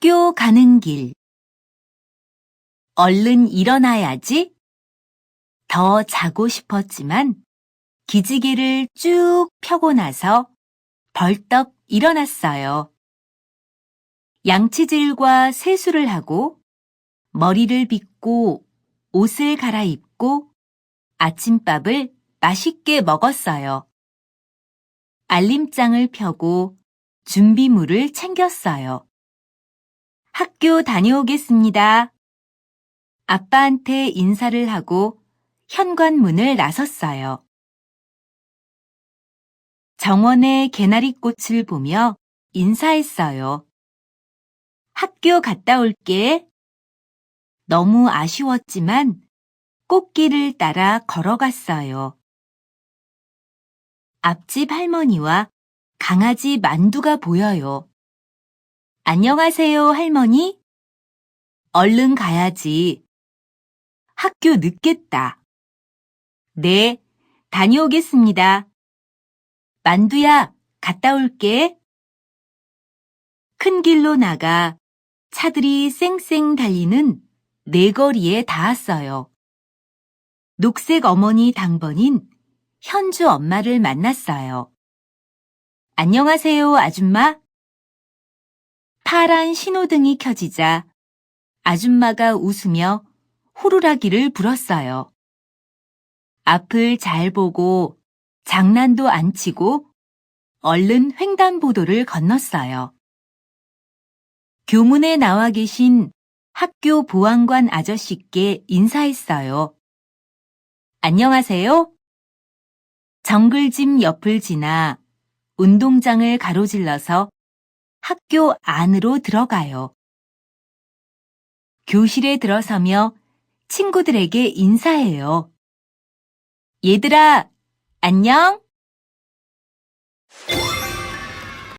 학교 가는 길. 얼른 일어나야지. 더 자고 싶었지만 기지개를 쭉 펴고 나서 벌떡 일어났어요. 양치질과 세수를 하고 머리를 빗고 옷을 갈아입고 아침밥을 맛있게 먹었어요. 알림장을 펴고 준비물을 챙겼어요. 학교 다녀오겠습니다. 아빠한테 인사를 하고 현관문을 나섰어요. 정원의 개나리꽃을 보며 인사했어요. 학교 갔다 올게. 너무 아쉬웠지만 꽃길을 따라 걸어갔어요. 앞집 할머니와 강아지 만두가 보여요. 안녕하세요, 할머니. 얼른 가야지. 학교 늦겠다. 네, 다녀오겠습니다. 만두야, 갔다 올게. 큰 길로 나가 차들이 쌩쌩 달리는 내거리에 닿았어요. 녹색 어머니 당번인 현주 엄마를 만났어요. 안녕하세요, 아줌마. 파란 신호등이 켜지자 아줌마가 웃으며 호루라기를 불었어요. 앞을 잘 보고 장난도 안 치고 얼른 횡단보도를 건넜어요. 교문에 나와 계신 학교 보안관 아저씨께 인사했어요. 안녕하세요. 정글짐 옆을 지나 운동장을 가로질러서 학교 안으로 들어가요. 교실에 들어서며 친구들에게 인사해요. 얘들아, 안녕?